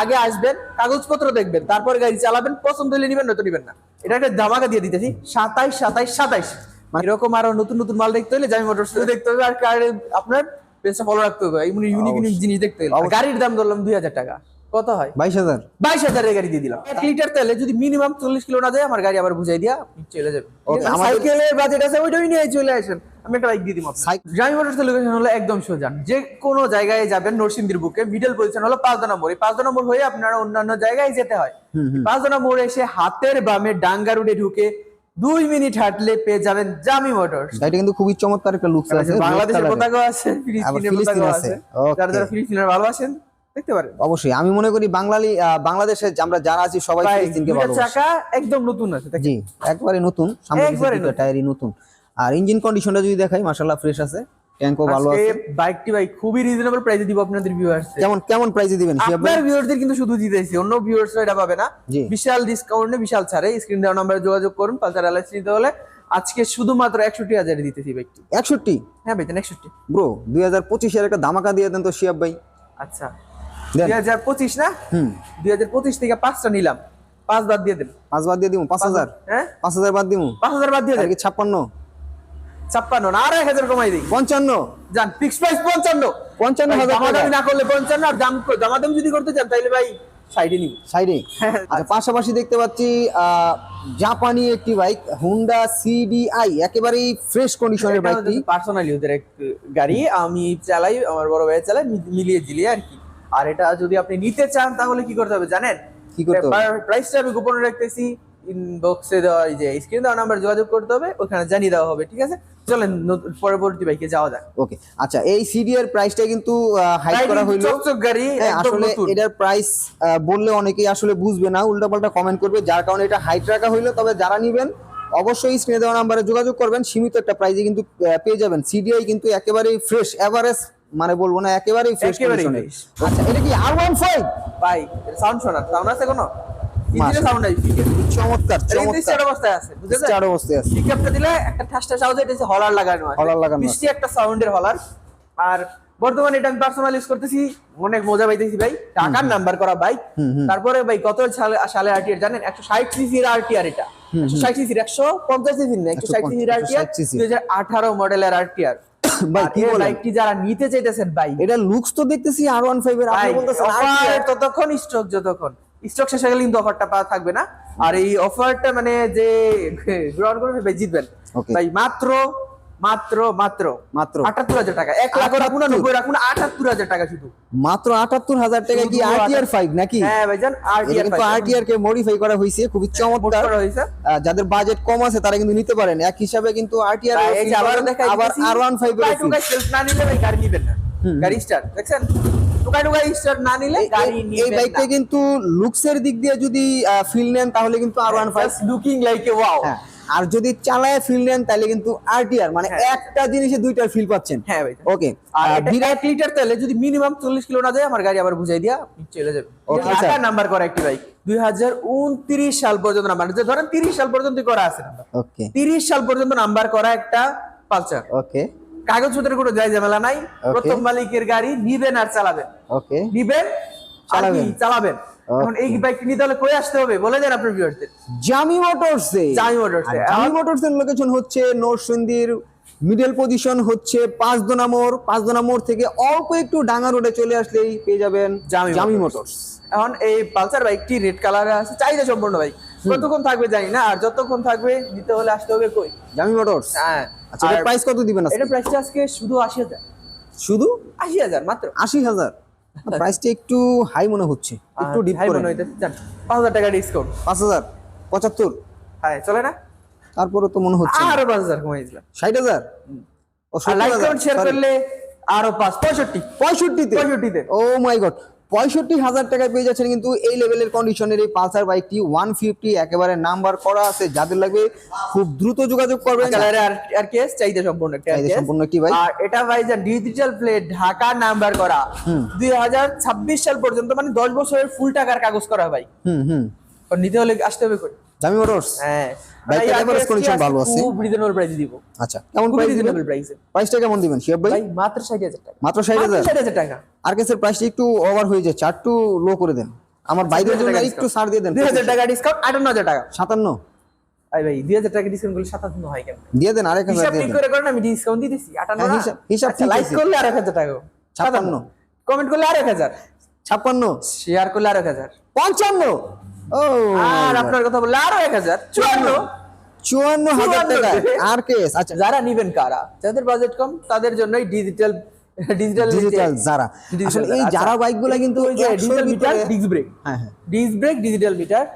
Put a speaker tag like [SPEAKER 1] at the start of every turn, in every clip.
[SPEAKER 1] আগে আসবেন কাগজপত্র দেখবেন তারপরে গাড়ি চালাবেন পছন্দ হলে নিবেন নতুন নিবেন না। এটা একটা ধামাকা দিয়ে দিতেছি সাতাইশ সাতাইশ সাতাইশ। এরকম আরও নতুন নতুন মাল দেখতে হলে জামি মোটরস দেখতে হবে আর কারে আপনার পেজটা ফলো রাখতে হবে। ইউনিক ইউনিক জিনিস দেখতে হলে। গাড়ির দাম ধরলাম দুই হাজার টাকা। কত হয়?
[SPEAKER 2] বাইশ হাজার।
[SPEAKER 1] বাইশ হাজারের গাড়ি দিয়ে দিলাম। এক লিটার তেলে যদি মিনিমাম চল্লিশ কিলো না যায় আমার গাড়ি আবার বুঝাই দিয়া চলে
[SPEAKER 2] আমাদের-
[SPEAKER 1] সাইকেলের বাজেট আছে ওইটাই নিয়ে চলে আসেন। আমি একটা বাইক দিয়ে দিব
[SPEAKER 2] সাইক-
[SPEAKER 1] জামি মোটরস লোকেশন হলো একদম সোজা। যে কোনো জায়গায় যাবেন নরসিংদীর বুকে মিডল পজিশন হলো পাঁচ নম্বর। এই পাঁচ নম্বর হয়ে আপনারা অন্যান্য জায়গায় যেতে হয়। পাঁচ নম্বর এসে হাতের বামে ডাঙ্গা রুটে ঢুকে দুই মিনিট হাঁটলে পেয়ে যাবেন জামি মোটরস
[SPEAKER 2] এটা কিন্তু খুবই চমৎকার একটা লুকস আছে?
[SPEAKER 1] বাংলাদেশের পতাকা আছে ফিলিস্তিনের পতাকা।
[SPEAKER 2] আছে।
[SPEAKER 1] যারা যারা ফিলিস্তিনের ভালোবাসেন দেখতে পারেন।
[SPEAKER 2] অবশ্যই আমি মনে করি বাঙালি বাংলাদেশে আমরা যারা আছি সবাই
[SPEAKER 1] ভাই,
[SPEAKER 2] ফিলিস্তিনকে ভালোবাসি।
[SPEAKER 1] চাকা একদম নতুন আছে
[SPEAKER 2] জি একবারে নতুন সামনে
[SPEAKER 1] একবারে নতুন।
[SPEAKER 2] টায়ারই নতুন। আর ইঞ্জিন কন্ডিশনটা যদি দেখাই মাশাআল্লাহ ফ্রেশ আছে ট্যাঙ্কও ভালো আছে।
[SPEAKER 1] বাইকটি ভাই খুবই রিজনেবল প্রাইসে দিব আপনাদের ভিউয়ার্স
[SPEAKER 2] কেমন কেমন প্রাইসে দিবেন? ভাই
[SPEAKER 1] আপনার ভিউয়ারদের কিন্তু শুধু দিতেছি অন্য ভিউয়ার্সরা এটা পাবে না। বিশাল ডিসকাউন্টে বিশাল ছাড়ে। স্ক্রিন দেওয়া নাম্বারে যোগাযোগ করুন পালসার এলআইসি নিতে হলে। আজকে শুধুমাত্র একষট্টি হাজারে দিতেছি বাইকটি।
[SPEAKER 2] একষট্টি?
[SPEAKER 1] হ্যাঁ ভাইজান একষট্টি।
[SPEAKER 2] ব্রো দুই হাজার পঁচিশের একটা ধামাকা দিয়ে দেন তো শিহাব ভাই।
[SPEAKER 1] আচ্ছা। দুই হাজার পঁচিশ না? দুই হাজার পঁচিশ থেকে পাঁচটা নিলাম। পাঁচ বাদ দিয়ে দেন।
[SPEAKER 2] পাঁচ বাদ দিয়ে দিব পাঁচ হাজার।
[SPEAKER 1] হ্যাঁ?
[SPEAKER 2] পাঁচ হাজার বাদ দিব
[SPEAKER 1] পাঁচ হাজার বাদ দিয়ে দেন।
[SPEAKER 2] ছাপ্পান্ন?
[SPEAKER 1] ছাপ্পান্ন না আর এক হাজার কমাই দিই।
[SPEAKER 2] পঞ্চান্ন।
[SPEAKER 1] যান ফিক্স প্রাইস পঞ্চান্ন।
[SPEAKER 2] পঞ্চান্ন হাজার
[SPEAKER 1] দামাদামি না করলে পঞ্চান্ন আর দাম দামাদামি যদি করতে চান তাহলে ভাই সাইডে নিব।
[SPEAKER 2] সাইডে আচ্ছা পাশাপাশি দেখতে পাচ্ছি আহ, জাপানি একটি বাইক হুন্ডা সিডিআই একেবারেই ফ্রেশ কন্ডিশনের বাইকটি।
[SPEAKER 1] পার্সোনালি ওদের এক গাড়ি আমি চালাই আমার বড় ভাই চালাই মিলিয়ে ঝিলিয়ে আর কি। আর এটা যদি আপনি নিতে চান তাহলে কি করতে হবে জানেন?
[SPEAKER 2] কি করতে হবে?
[SPEAKER 1] প্রাইসটা আমি গোপনে রাখতেছি। ইনবক্সে দেওয়া এই যে স্ক্রিন দেওয়া নাম্বার যোগাযোগ করতে হবে ওখানে জানিয়ে দেওয়া হবে ঠিক আছে? চলেন পরবর্তী বাইকে যাওয়া যাক।
[SPEAKER 2] ওকে আচ্ছা এই সিডি এর প্রাইসটা কিন্তু হাইড করা হইল।
[SPEAKER 1] গাড়ি
[SPEAKER 2] হ্যাঁ, আসলে এটার প্রাইস বললে অনেকেই আসলে বুঝবে না উল্টাপাল্টা কমেন্ট করবে যার কারণে এটা হাইট রাখা হইল। তবে যারা নিবেন অবশ্যই স্ক্রিনে দেওয়া নাম্বারে যোগাযোগ করবেন। সীমিত একটা প্রাইজে কিন্তু পেয়ে যাবেন। সিডিআই কিন্তু একেবারেই ফ্রেশ এভারেজ মানে বলব না একেবারেই ফ্রেশ কন্ডিশনে আচ্ছা এটা কি আর ওয়ান ফাইভ
[SPEAKER 1] ভাই সাউন্ড শোনার সাউন্ড আছে কোনো? ইঞ্জিনে
[SPEAKER 2] মাশাআল্লাহ।
[SPEAKER 1] সাউন্ড আছে
[SPEAKER 2] চমৎকার চমৎকার।
[SPEAKER 1] স্টার্ট অবস্থায় আছে বুঝেছেন?
[SPEAKER 2] স্টার অবস্থায় আছে।
[SPEAKER 1] পিকআপটা দিলে একটা ঠাস ঠাস আওয়াজ এটা হলার লাগানো আছে
[SPEAKER 2] হলার লাগানো
[SPEAKER 1] মিষ্টি একটা সাউন্ডের হলার আর বর্তমানে এটা আমি পার্সোনাল ইউজ করতেছি অনেক মজা পাইতেছি ভাই। টাকার নাম্বার করা বাইক তারপরে ভাই কত সালে সালে আরটিআর জানেন? একশো ষাট সিসির আরটিআর এটা। একশো ষাট সিসির একশো পঞ্চাশ সিসির না একশো ষাট সিসির আরটিআর
[SPEAKER 2] 160 cc
[SPEAKER 1] দুই হাজার আঠারো মডেলের আরটিআর
[SPEAKER 2] ভাই, কি বলেন?
[SPEAKER 1] বাইকটি যারা নিতে চাইতেছেন ভাই।
[SPEAKER 2] এটা লুকস তো দেখতেছি আর ওয়ান ফাইভ এর আপনি বলতেছেন
[SPEAKER 1] offer ততক্ষণ স্টক যতক্ষণ স্টক শেষ হয়ে গেলে কিন্তু অফারটা পাওয়া থাকবে না। আর এই অফারটা মানে যে গ্রহণ করবে জিতবেন। ভাই মাত্র মাত্র মাত্র
[SPEAKER 2] মাত্র।
[SPEAKER 1] আটাত্তর হাজার টাকা। এক লাখ রাখুন নব্বই রাখুন আটাত্তর হাজার টাকা শুধু।
[SPEAKER 2] মাত্র আটাত্তর হাজার টাকা কি আরটিআর ফাইভ নাকি?
[SPEAKER 1] হ্যাঁ ভাইজান
[SPEAKER 2] কিন্তু আরটিআর কে মডিফাই করা হয়েছে খুবই চমৎকার।
[SPEAKER 1] হয়েছে।
[SPEAKER 2] যাদের বাজেট কম আছে তারা কিন্তু নিতে পারেন। এক হিসাবে কিন্তু আরটিআর
[SPEAKER 1] এই যে আবার দেখা
[SPEAKER 2] আবার আর ওয়ান ফাইভ
[SPEAKER 1] সেলফ না নিলে ভাই গাড়ি নিবেন না। গাড়ি স্টার্ট দেখছেন? না নিলে গাড়ি
[SPEAKER 2] এই বাইকটা কিন্তু লুকসের দিক দিয়ে যদি ফিল নেন তাহলে কিন্তু R one five
[SPEAKER 1] looking like a wow
[SPEAKER 2] আর যদি চালায় ফিল নেন তাহলে কিন্তু আরটিআর মানে
[SPEAKER 1] হ্যাঁ।
[SPEAKER 2] একটা জিনিসে দুইটার ফিল পাচ্ছেন।
[SPEAKER 1] হ্যাঁ ভাই।
[SPEAKER 2] ওকে
[SPEAKER 1] আর এক লিটার তেলে যদি মিনিমাম চল্লিশ কিলো না যায় আমার গাড়ি আবার বুঝাই দিয়া চলে ঢাকা নাম্বার করা একটি বাইক দুই হাজার উনত্রিশ সাল পর্যন্ত নাম্বার যে ধরেন তিরিশ সাল পর্যন্ত করা আছে
[SPEAKER 2] ওকে
[SPEAKER 1] তিরিশ সাল পর্যন্ত নাম্বার করা একটা পালসার।
[SPEAKER 2] ওকে
[SPEAKER 1] কাগজপত্রের কোনো যায় ঝামেলা নাই। প্রথম মালিকের গাড়ি নিবেন আর চালাবেন।
[SPEAKER 2] ওকে
[SPEAKER 1] নিবেন চালাবেন।
[SPEAKER 2] চালাবেন।
[SPEAKER 1] এখন এই বাইকটি নিতে হলে কই আসতে হবে? বলে দেন আপনার ভিউয়ারদের
[SPEAKER 2] জামি মোটরসে
[SPEAKER 1] জামি মোটরসে।
[SPEAKER 2] জামি মোটরসের লোকেশন হচ্ছে নরসিংদীর মিডল পজিশন হচ্ছে পাঁচ দোনা মোড় পাঁচ দোনা মোড় থেকে অল্প একটু ডাঙ্গা রোডে চলে আসলেই পেয়ে যাবেন
[SPEAKER 1] জামি মোটরস। এখন এই পালসার বাইকটি রেড কালারে আছে। চাহিদা সম্পূর্ণ বাইক কতক্ষণ থাকবে জানি না। আর যতক্ষণ থাকবে নিতে হলে আসতে হবে কই?
[SPEAKER 2] জামি মোটরস
[SPEAKER 1] হ্যাঁ।
[SPEAKER 2] আচ্ছা প্রাইস কত দিবেন?
[SPEAKER 1] এটা প্রাইসটা আজকে শুধু আশি হাজার।
[SPEAKER 2] শুধু?
[SPEAKER 1] আশি হাজার মাত্র।
[SPEAKER 2] আশি হাজার। প্রাইসটা একটু হাই মনে হচ্ছে একটু ডিপ করে
[SPEAKER 1] মনে হইতেছে পাঁচ হাজার টাকা ডিসকাউন্ট
[SPEAKER 2] পাঁচ হাজার পঁচাত্তর।
[SPEAKER 1] হ্যাঁ চলে না?
[SPEAKER 2] তারপরে তো মনে হচ্ছে
[SPEAKER 1] আরও পাঁচ হাজার কমাই দিলাম।
[SPEAKER 2] ষাট হাজার? ও
[SPEAKER 1] আর লাইক
[SPEAKER 2] হাজার,
[SPEAKER 1] কমেন্ট শেয়ার করলে আরও পাঁচ পঁয়ষট্টি।
[SPEAKER 2] পঁয়ষট্টিতে?
[SPEAKER 1] পঁয়ষট্টিতে।
[SPEAKER 2] ও মাই গড পঁয়ষট্টি হাজার টাকায় পেয়ে যাচ্ছেন কিন্তু এই লেভেলের কন্ডিশনের এই পালসার বাইকটি ওয়ান ফিফটি একেবারে নাম্বার করা আছে। যাদের লাগবে খুব দ্রুত যোগাযোগ করবেন।
[SPEAKER 1] আর আর কেস চাহিদা সম্পূর্ণ একটা
[SPEAKER 2] চাহিদা
[SPEAKER 1] RKS।
[SPEAKER 2] সম্পূর্ণ একটি বাইক।
[SPEAKER 1] আর এটা ভাই যে ডিজিটাল প্লেট ঢাকা নাম্বার করা। দুই হাজার ছাব্বিশ সাল পর্যন্ত মানে দশ বছরের ফুল টাকার কাগজ করা ভাই।
[SPEAKER 2] হুম হুম।
[SPEAKER 1] নিতে হলে আসতে হবে
[SPEAKER 2] জামি মোটরস
[SPEAKER 1] হ্যাঁ।
[SPEAKER 2] average
[SPEAKER 1] RKS
[SPEAKER 2] ভালো আছে।
[SPEAKER 1] খুব রিজনেবল প্রাইসে দিব।
[SPEAKER 2] আচ্ছা কেমন প্রাইস
[SPEAKER 1] রিজনেবল প্রাইসে
[SPEAKER 2] প্রাইসটা কেমন দিবেন? শিয়াব ভাই?
[SPEAKER 1] মাত্র ষাট হাজার টাকা।
[SPEAKER 2] মাত্র ষাট হাজার?
[SPEAKER 1] ষাট হাজার টাকা।
[SPEAKER 2] আর কেসের প্রাইসটা একটু ওভার হয়ে যাচ্ছে একটু লো করে দেন। আমার বাইরের জন্য একটু ছাড় দিয়ে দেন।
[SPEAKER 1] দুই হাজার টাকা ডিসকাউন্ট আটান্ন হাজার টাকা।
[SPEAKER 2] সাতান্ন?
[SPEAKER 1] আই ভাই দুই হাজার টাকা ডিসকাউন্ট করলে সাতান্ন হয় কেন
[SPEAKER 2] দিয়ে দেন আরেক হাজার
[SPEAKER 1] হিসাব ঠিক করে করেন আমি ডিসকাউন্ট দিয়ে দিছি। আটান্ন
[SPEAKER 2] হ্যাঁ,
[SPEAKER 1] না?
[SPEAKER 2] হিসাব-
[SPEAKER 1] লাইক করলে আর হাজার টাকা।
[SPEAKER 2] ছাপ্পান্ন।
[SPEAKER 1] কমেন্ট করলে হাজার।
[SPEAKER 2] ছাপ্পান্ন।
[SPEAKER 1] শেয়ার করলে আর এক হাজার।
[SPEAKER 2] পঞ্চান্ন। ও।
[SPEAKER 1] আর আপনার কথা বললে আরও এক হাজার। চুয়ান্ন।
[SPEAKER 2] চুয়ান্ন হাজার টাকা আর কেস আচ্ছা
[SPEAKER 1] যারা নিবেন কারা? যাদের বাজেট কম তাদের জন্যই ডিজিটাল ডিজিটাল
[SPEAKER 2] ডিজিটাল যারা
[SPEAKER 1] Digital
[SPEAKER 2] আসলে এই
[SPEAKER 1] যারা।
[SPEAKER 2] যারা বাইকগুলো কিন্তু
[SPEAKER 1] ওই যে ডিজিটাল মিটার
[SPEAKER 2] ভিতরে-
[SPEAKER 1] ডিস্ক ব্রেক
[SPEAKER 2] হ্যাঁ হ্যাঁ।
[SPEAKER 1] Disc brake digital meter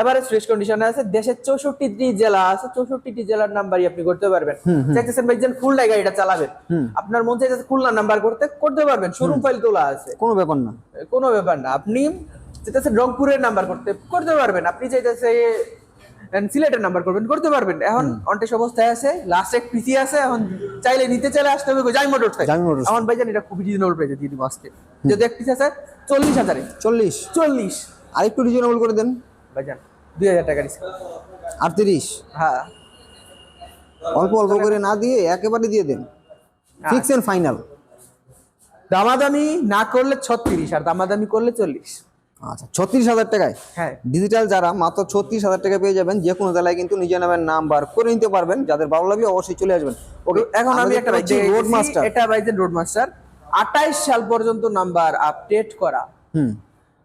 [SPEAKER 1] average fresh কন্ডিশনে আছে। দেশের চৌষট্টি জেলা আছে। চৌষট্টি জেলার নাম্বারই আপনি করতে পারবেন। চাইতেছেন ভাই যেন খুলনা গাড়িটা চালাবেন। আপনার মন চাইতেছে খুলনা নাম্বার করতে করতে পারবেন। শোরুম ফাইল তোলা আছে।
[SPEAKER 2] কোনো ব্যাপার না।
[SPEAKER 1] কোনো ব্যাপার না। আপনি চাইতেছেন রংপুরের নাম্বার করতে করতে পারবেন। আপনি চাইতেছে সিলেটের নাম্বার করবেন করতে পারবেন। এখন অনটেস অবস্থায় আছে লাস্ট এক পিসি আছে এখন চাইলে নিতে চাইলে আসতে হবে। Jami motors
[SPEAKER 2] Jami motors.
[SPEAKER 1] এখন ভাইজান এটা খুবই রিজনেবল প্রাইসে দিয়ে দিব আজকে। যদি এক পিস আছে চল্লিশ হাজারে।
[SPEAKER 2] চল্লিশ।
[SPEAKER 1] চল্লিশ।
[SPEAKER 2] আরেকটু রিজনেবল করে দেন।
[SPEAKER 1] ভাইজান দুই হাজার টাকা ডিসকাউন্ট
[SPEAKER 2] আটত্রিশ।
[SPEAKER 1] হ্যাঁ।
[SPEAKER 2] অল্প অল্প করে না দিয়ে একেবারে দিয়ে দেন। ফিক্স এন্ড ফাইনাল
[SPEAKER 1] দামাদামি না করলে ছত্রিশ আর দামাদামি করলে চল্লিশ।
[SPEAKER 2] আচ্ছা ছত্রিশ হাজার টাকায়?
[SPEAKER 1] হ্যাঁ।
[SPEAKER 2] ডিজিটাল যারা মাত্র ছত্রিশ হাজার টাকা পেয়ে যাবেন যে কোনো জেলায় কিন্তু নিজের নামের নাম্বার করে নিতে পারবেন। যাদের ভালো লাগবে অবশ্যই চলে আসবেন। ওকে
[SPEAKER 1] এখন আমি একটা
[SPEAKER 2] রোড মাস্টার
[SPEAKER 1] এটা বাইকের রোড মাস্টার আঠাইশ সাল পর্যন্ত নাম্বার আপডেট করা।
[SPEAKER 2] হুম।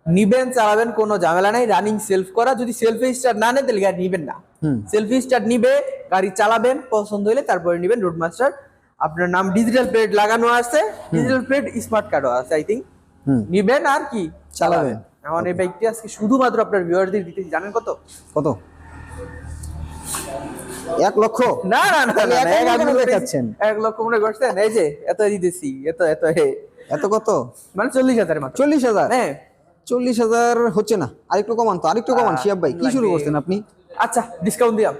[SPEAKER 1] নিবেন চালাবেন কোনো ঝামেলা নাই। রানিং সেলফ করা। যদি সেলফি স্টার্ট না নেন তাহলে গাড়ি নিবেন না।
[SPEAKER 2] হুম।
[SPEAKER 1] সেলফি স্টার্ট নিবে গাড়ি চালাবেন পছন্দ হলে তারপরে নিবেন রোড মাস্টার আপনার নাম ডিজিটাল প্লেট লাগানো আছে। ডিজিটাল প্লেট স্মার্ট কার্ডও আছে আই থিঙ্ক
[SPEAKER 2] হুম।
[SPEAKER 1] নিবেন আর কি
[SPEAKER 2] চালাবেন।
[SPEAKER 1] এখন এই বাইকটি আজকে শুধুমাত্র আপনার ভিউয়ারদের দিতে জানেন কত?
[SPEAKER 2] কত? এক লক্ষ?
[SPEAKER 1] না না না না,
[SPEAKER 2] এক দেখাচ্ছেন।
[SPEAKER 1] এক লক্ষ মনে করছেন? এই যে এত দিতেছি এত এত
[SPEAKER 2] এত কত?
[SPEAKER 1] মানে চল্লিশ হাজার মাত্র
[SPEAKER 2] চল্লিশ হাজার?
[SPEAKER 1] হ্যাঁ।
[SPEAKER 2] চল্লিশ হাজার হচ্ছে না। আরেকটু কমান তো আরেকটু কমান শিয়াব ভাই কি শুরু করছেন আপনি?
[SPEAKER 1] আচ্ছা ডিসকাউন্ট দিলাম।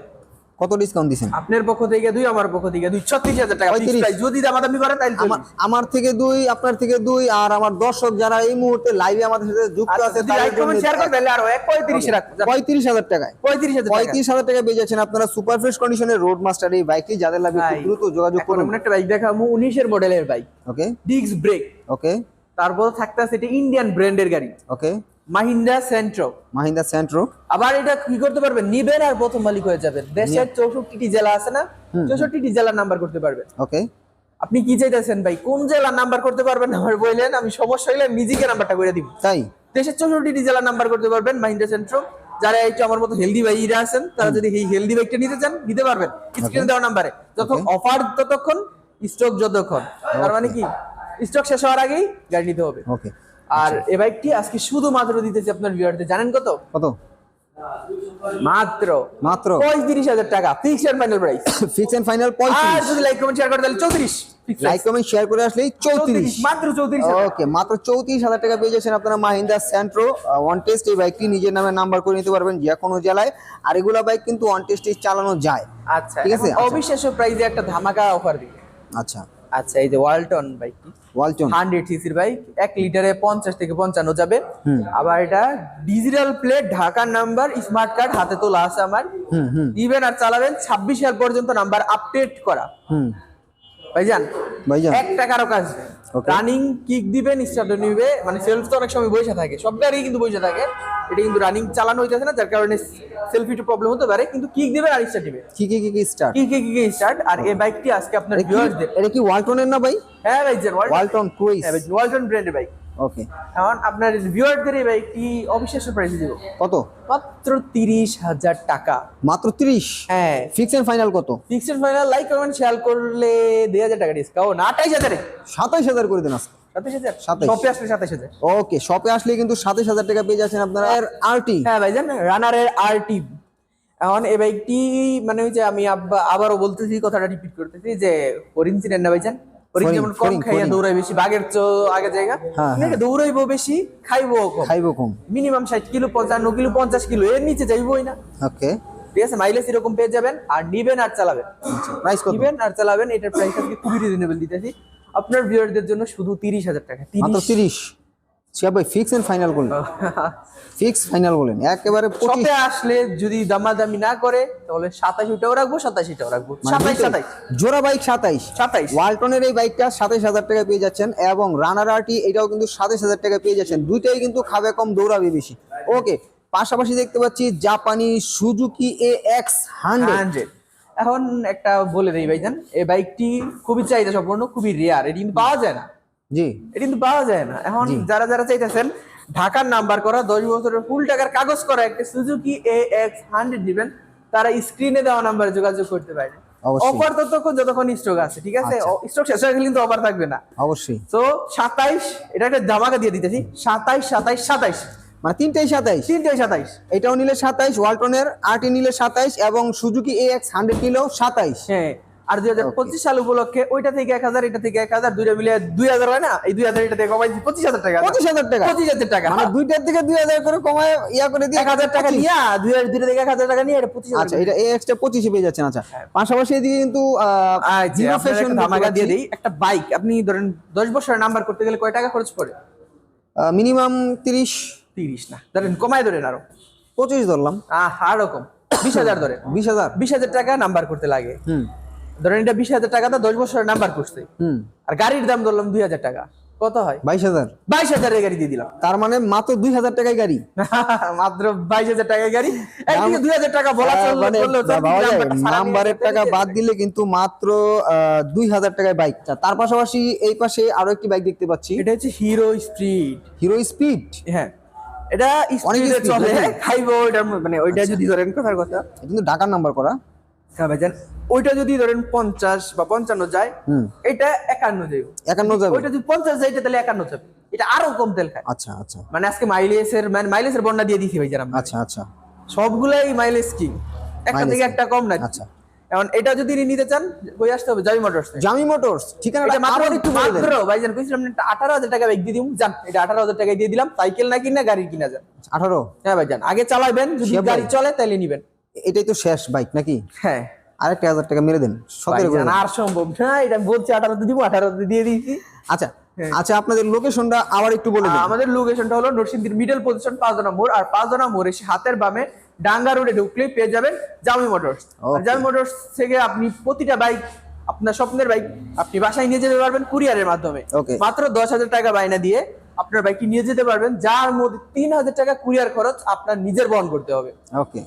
[SPEAKER 2] কত ডিসকাউন্ট দিছেন?
[SPEAKER 1] আপনার পক্ষ থেকে দুই আমার পক্ষ থেকে দুই। ছত্রিশ হাজার টাকা fixed
[SPEAKER 2] 35
[SPEAKER 1] যদি দামাদামি করেন তাহলে
[SPEAKER 2] আমার থেকে দুই আপনার থেকে দুই আর আমার দর্শক যারা এই মুহূর্তে লাইভে আমাদের সাথে যুক্ত
[SPEAKER 1] আচ্ছা,
[SPEAKER 2] আছে
[SPEAKER 1] পঁয়ত্রিশ
[SPEAKER 2] হাজার টাকায়।
[SPEAKER 1] পঁয়ত্রিশ হাজার টাকা
[SPEAKER 2] পঁয়ত্রিশ হাজার টাকা যাচ্ছেন আপনারা সুপার ফ্রেশ কন্ডিশনের রোড মাস্টার এই বাইকটি যাদের লাগবে দ্রুত যোগাযোগ করুন।
[SPEAKER 1] আমরা একটা বাইক দেখাবো উনিশের মডেলের bike
[SPEAKER 2] okay
[SPEAKER 1] disc brake
[SPEAKER 2] okay
[SPEAKER 1] তারপর থাকতেছে এটা ইন্ডিয়ান ব্র্যান্ডের গাড়ি।
[SPEAKER 2] ওকে
[SPEAKER 1] মাহিন্দ্রা সেন্ট্রো।
[SPEAKER 2] মাহিন্দা সেন্ট্রো।
[SPEAKER 1] আবার এটা কি করতে পারবেন নিবেন আর প্রথম মালিক হয়ে যাবেন। দেশের চৌষট্টি জেলা আছে না? চৌষট্টি জেলার নাম্বার করতে পারবেন
[SPEAKER 2] ওকে।
[SPEAKER 1] আপনি কি চাইতেছেন ভাই? কোন জেলার নাম্বার করতে পারবেন আমার বললেন? আমি সমস্যা হলে আমি নাম্বারটা করে দিব।
[SPEAKER 2] তাই?
[SPEAKER 1] দেশের চৌষট্টি জেলার নাম্বার করতে পারবেন মাহিন্দ্রা সেন্ট্রো। যারা একটু আমার মতো হেলদি বাইরা আছেন তারা যদি এই হেলদি বাইকটা নিতে চান নিতে পারবেন। স্ক্রিনে দেওয়া নাম্বারে। যত অফার ততক্ষণ স্টক যতক্ষণ। তার মানে কি? স্টক শেষ হওয়ার আগেই গাড়ি নিতে হবে।
[SPEAKER 2] ওকে।
[SPEAKER 1] আর এই বাইকটি আজকে শুধুমাত্র দিতেছি আপনার ভিউয়ারদের জানেন কত?
[SPEAKER 2] কত?
[SPEAKER 1] মাত্র
[SPEAKER 2] মাত্র?
[SPEAKER 1] পঁয়ত্রিশ হাজার টাকা। And final price
[SPEAKER 2] fix and final পঁয়ত্রিশ।
[SPEAKER 1] যদি লাইক কমেন্ট শেয়ার করে তাহলে চৌত্রিশ।
[SPEAKER 2] লাইক কমেন্ট শেয়ার করে আসলেই চৌত্রিশ।
[SPEAKER 1] মাত্র চৌত্রিশ
[SPEAKER 2] ওকে মাত্র চৌত্রিশ হাজার টাকা পেয়ে যাচ্ছেন আপনারা মাহিন্দা সেন্ট্রো ওয়ান টেস্ট এই বাইকটি। নিজের নামে নাম্বার করে নিতে পারবেন যে কোনো জেলায়। আর এগুলা বাইক কিন্তু ওয়ান টেস্টে চালানো যায়।
[SPEAKER 1] আচ্ছা
[SPEAKER 2] ঠিক আছে, আচ্ছা।
[SPEAKER 1] অবিশ্বাস্য প্রাইজে একটা ধামাকা অফার দিবে।
[SPEAKER 2] আচ্ছা।
[SPEAKER 1] আচ্ছা এই যে ওয়ালটন বাইকটি
[SPEAKER 2] ওয়ালটন
[SPEAKER 1] হান্ড্রেড সিসির বাইক এক লিটারে পঞ্চাশ থেকে পঞ্চান্ন যাবে। আবার এটা ডিজিটাল প্লেট ঢাকার নাম্বার স্মার্ট কার্ড হাতে তোলা আছে আমার।
[SPEAKER 2] হুম হুম।
[SPEAKER 1] দিবেন আর চালাবেন ছাব্বিশ সাল পর্যন্ত নাম্বার আপডেট করা।
[SPEAKER 2] হুম।
[SPEAKER 1] ভাইজান
[SPEAKER 2] ভাইজান।
[SPEAKER 1] এক টাকারও কাজ নেই. রানিং কিক দিবেন স্টার্ট নিবে। মানে সেলফ তো অনেক সময় বসে থাকে। সব গাড়ি কিন্তু বসে থাকে। এটা কিন্তু রানিং চালানো হইতেছে না যার কারণে সেলফি একটু প্রবলেম হতে পারে। কিন্তু কিক দিবেন আর স্টার্ট দিবে।
[SPEAKER 2] কি কি কি কি স্টার্ট
[SPEAKER 1] কি কি কি স্টার্ট আর এই বাইকটি আজকে আপনার ভিউয়ার্সদের
[SPEAKER 2] এটা কি ওয়ালটনের না ভাই
[SPEAKER 1] হ্যাঁ ভাই
[SPEAKER 2] ওয়ালটন ক্রুইজ
[SPEAKER 1] হ্যাঁ ওয়ালটন ব্র্যান্ডের বাইক
[SPEAKER 2] ওকে।
[SPEAKER 1] এখন আপনার ভিউয়ারদের এই বাইকটি অবিশ্বাস্য প্রাইসে দিব?
[SPEAKER 2] কত?
[SPEAKER 1] মাত্র তিরিশ হাজার টাকা।
[SPEAKER 2] মাত্র তিরিশ?
[SPEAKER 1] হ্যাঁ।
[SPEAKER 2] ফিক্স এন্ড ফাইনাল কত?
[SPEAKER 1] Fixed final like comment share করলে দুই হাজার টাকা ডিসকাউন্ট আঠাইশ হাজারে
[SPEAKER 2] সাতাইশ হাজার করে দেন আজকে।
[SPEAKER 1] সাতাইশ হাজার?
[SPEAKER 2] 27
[SPEAKER 1] শপে আসলে সাতাইশ হাজার।
[SPEAKER 2] ওকে শপে আসলে কিন্তু সাতাইশ হাজার টাকা পেয়ে যাচ্ছেন আপনারা। আরটি
[SPEAKER 1] হ্যাঁ ভাইজান রানারের আরটি এখন এই বাইকটি মানে ওই যে আমি আবারও বলতেছি কথাটা রিপিট করতেছি যে হরিণ চিনেন না ভাইজান? যেমন কম খাইয়া দৌড়াই বেশি বাঘের আগে জায়গা।
[SPEAKER 2] হ্যাঁ?
[SPEAKER 1] দৌড়াইবো বেশি খাইবো কম।
[SPEAKER 2] খাইবো কম।
[SPEAKER 1] মিনিমাম ষাট কিলো পঞ্চান্ন কিলো পঞ্চাশ কিলো এর নিচে যাইবোই না।
[SPEAKER 2] ওকে।
[SPEAKER 1] ঠিক আছে মাইলেজ এরকম পেয়ে যাবেন আর নিবেন আর চালাবেন।
[SPEAKER 2] প্রাইস কত?
[SPEAKER 1] নিবেন আর চালাবেন এটার প্রাইস আজকে খুবই রিজনেবল দিতেছি। আপনার ভিউয়ারদের জন্য শুধু তিরিশ হাজার টাকা
[SPEAKER 2] মাত্র
[SPEAKER 1] তিরিশ?
[SPEAKER 2] শিয়া ভাই fix and final fix final বলেন একেবারে
[SPEAKER 1] শপে আসলে যদি দামাদামি না করে তাহলে রাখব রাখব।
[SPEAKER 2] মানে জোড়া বাইক ওয়ালটনের এই বাইকটা হাজার টাকা পেয়ে যাচ্ছেন এবং রানার আরটি এটাও কিন্তু সাতাইশ হাজার টাকা পেয়ে যাচ্ছেন। দুইটাই কিন্তু খাবে কম দৌড়াবে বেশি। ওকে পাশাপাশি দেখতে পাচ্ছি জাপানি সুজুকি এ এক্স হান্ড্রেড
[SPEAKER 1] এখন একটা বলে দেই ভাইজান এই বাইকটি খুবই চাহিদা সম্পন্ন খুবই রেয়ার এটি কিন্তু পাওয়া যায় না।
[SPEAKER 2] জি।
[SPEAKER 1] এটি কিন্তু পাওয়া যায় না। এখন যারা যারা চাইতেছেন ঢাকার নাম্বার করা দশ বছরের ফুল টাকার কাগজ করা একটা সুজুকি এ এক্স হান্ড্রেড দিবেন তারা স্ক্রিনে দেওয়া নাম্বারে যোগাযোগ করতে পারে অফার ততক্ষণ যতক্ষণ স্টক আছে ঠিক আছে? স্টক শেষ হয়ে গেলে কিন্তু অফার থাকবে না।
[SPEAKER 2] অবশ্যই।
[SPEAKER 1] তো সাতাইশ এটা একটা ধামাকা দিয়ে দিতেছি। সাতাইশ সাতাইশ সাতাইশ।
[SPEAKER 2] মানে তিনটাই সাতাইশ?
[SPEAKER 1] তিনটাই সাতাইশ।
[SPEAKER 2] এটাও নিলে সাতাইশ ওয়ালটনের আরটি নিলে সাতাইশ এবং সুজুকি এ এক্স হান্ড্রেড নিলেও সাতাইশ।
[SPEAKER 1] হ্যাঁ। আর দুই হাজার পঁচিশ সাল উপলক্ষে ওইটা থেকে এক হাজার এটা থেকে এক হাজার দুইটা মিলে দুই হাজার হয় না? এই দুই হাজার এটা থেকে কমাই দিচ্ছি পঁচিশ হাজার টাকা।
[SPEAKER 2] পঁচিশ হাজার টাকা।
[SPEAKER 1] পঁচিশ হাজার টাকা।
[SPEAKER 2] মানে দুইটার থেকে দুই হাজার করে কমায় ইয়া করে দিয়ে
[SPEAKER 1] এক হাজার টাকা নিয়ে দুই হাজার দুইটা থেকে এক হাজার টাকা নিয়ে এটা পঁচিশ
[SPEAKER 2] আচ্ছা এটা এ এক্সটা পঁচিশে পেয়ে যাচ্ছেন আচ্ছা। পাশাপাশি এদিকে কিন্তু জিরো ফ্যাশন
[SPEAKER 1] ধামাকা দিয়ে দিই। একটা বাইক আপনি ধরেন দশ বছরের নাম্বার করতে গেলে কয় টাকা খরচ পড়ে?
[SPEAKER 2] মিনিমাম তিরিশ।
[SPEAKER 1] তিরিশ না ধরেন কমায় ধরেন আরও।
[SPEAKER 2] পঁচিশ ধরলাম।
[SPEAKER 1] আহ আরকম বিশ হাজার ধরেন।
[SPEAKER 2] বিশ হাজার।
[SPEAKER 1] বিশ হাজার টাকা নাম্বার করতে লাগে।
[SPEAKER 2] হুম।
[SPEAKER 1] ধরেন এটা বিশ হাজার টাকা তো দশ বছরের নাম্বার করছে আর গাড়ির দাম ধরলাম দুই হাজার টাকা। কত হয়?
[SPEAKER 2] বাইশ হাজার।
[SPEAKER 1] বাইশ হাজারের গাড়ি দিয়ে দিলাম।
[SPEAKER 2] তার মানে মাত্র দুই হাজার টাকায় গাড়ি।
[SPEAKER 1] মাত্র বাইশ হাজার টাকার গাড়ি। একদিকে দুই হাজার টাকা বলা
[SPEAKER 2] মানে নাম্বারের টাকা বাদ দিলে কিন্তু মাত্র দুই হাজার টাকায় বাইক তার পাশাপাশি এই পাশে আরও একটি বাইক দেখতে পাচ্ছি।
[SPEAKER 1] এটা হচ্ছে হিরো স্ট্রিট
[SPEAKER 2] হিরো স্পিড
[SPEAKER 1] হ্যাঁ। এটা
[SPEAKER 2] অনেক
[SPEAKER 1] চলে।
[SPEAKER 2] হ্যাঁ।
[SPEAKER 1] খাইবো ওইটা মানে ওইটা যদি ধরেন কথার কথা।
[SPEAKER 2] কিন্তু ঢাকার নাম্বার করা।
[SPEAKER 1] হ্যাঁ ভাইজান ওইটা যদি ধরেন পঞ্চাশ বা পঞ্চান্ন যায় এটা একান্ন যাবে
[SPEAKER 2] একান্ন যাবে
[SPEAKER 1] ওইটা যদি পঞ্চাশ যায় তাহলে একান্ন যাবে। এটা আরও কম তেল খায়।
[SPEAKER 2] আচ্ছা আচ্ছা।
[SPEAKER 1] মানে আজকে মাইলেজের মানে মাইলেজের বন্যা দিয়ে দিছি ভাইজান
[SPEAKER 2] আচ্ছা আচ্ছা।
[SPEAKER 1] সবগুলাই মাইলেজ কি? একটা থেকে একটা কম না
[SPEAKER 2] আচ্ছা।
[SPEAKER 1] এখন এটা যদি নিতে চান কই আসতে হবে? জামি মোটরস
[SPEAKER 2] জামি মোটরস ঠিকানাটা
[SPEAKER 1] মাত্র
[SPEAKER 2] একটু
[SPEAKER 1] মাত্র ভাইজান কইছিলাম না আঠারো হাজার টাকা বাইক দিয়ে দিম। যান এটা আঠারো হাজার টাকা দিয়ে দিলাম। সাইকেল না কিনা গাড়ি কিনা যান।
[SPEAKER 2] আঠারো?
[SPEAKER 1] হ্যাঁ ভাইজান আগে চালাবেন যদি গাড়ি চলে তাহলে নিবেন।
[SPEAKER 2] এটাই তো শেষ বাইক নাকি
[SPEAKER 1] হ্যাঁ
[SPEAKER 2] আরেকটা হাজার টাকা মেরে দেন সতেরো।
[SPEAKER 1] আর সম্ভব না এটা বলছি আঠারোতে দিব আঠারোতে দিয়ে দিয়েছি
[SPEAKER 2] আচ্ছা
[SPEAKER 1] হ্যাঁ।
[SPEAKER 2] আচ্ছা আপনাদের লোকেশনটা আবার একটু বলে দেন
[SPEAKER 1] আমাদের লোকেশনটা হলো নরসিংদীর মিডল পজিশন পাঁচজনা মোড় আর পাঁচজনা মোড় হাতের বামে ডাঙ্গা রোডে ঢুকলেই পেয়ে যাবেন Jami motors
[SPEAKER 2] Okay.
[SPEAKER 1] Jami motors থেকে আপনি প্রতিটা বাইক আপনার স্বপ্নের বাইক আপনি বাসায় নিয়ে যেতে পারবেন কুরিয়ারের মাধ্যমে. মাত্র দশ হাজার টাকা বাইনা দিয়ে আপনার বাইকটি নিয়ে যেতে পারবেন যার মধ্যে তিন হাজার টাকা কুরিয়ার খরচ আপনার নিজের বহন করতে হবে
[SPEAKER 2] ওকে